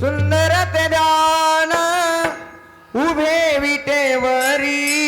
सुंदर ते ध्यान उभे विटेवरी.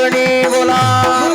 கோடி குலாம்